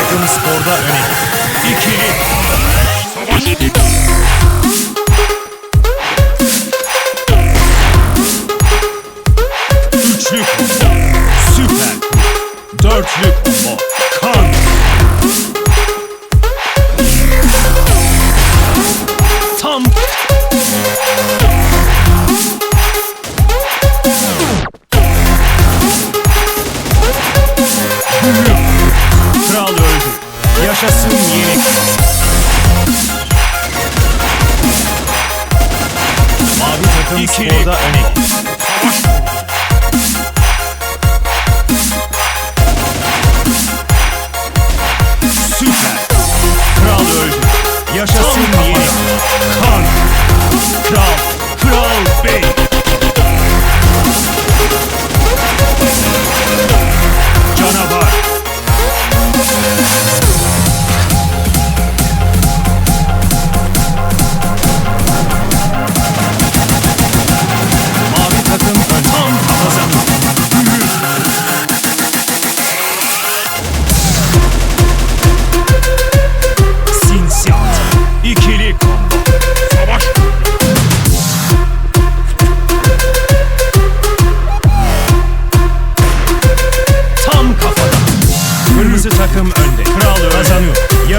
Takım skorda öne. İkili. Dörtlü combo. Kan. Tam. Büyük. Kral öldü. Yaşasın yeni kral. Mavi takım skorda öne. Süper. Tam kafada. Kırmızı takım önde. Kral kazanıyor. Ya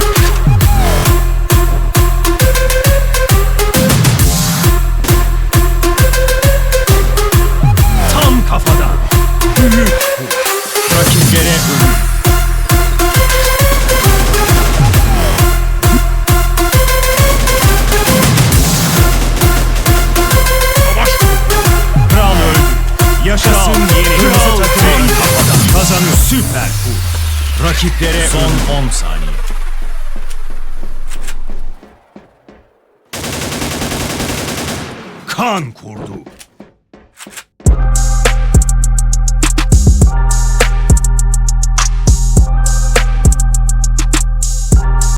Kul. Rakiplere son 10 saniye. Kan kurdu.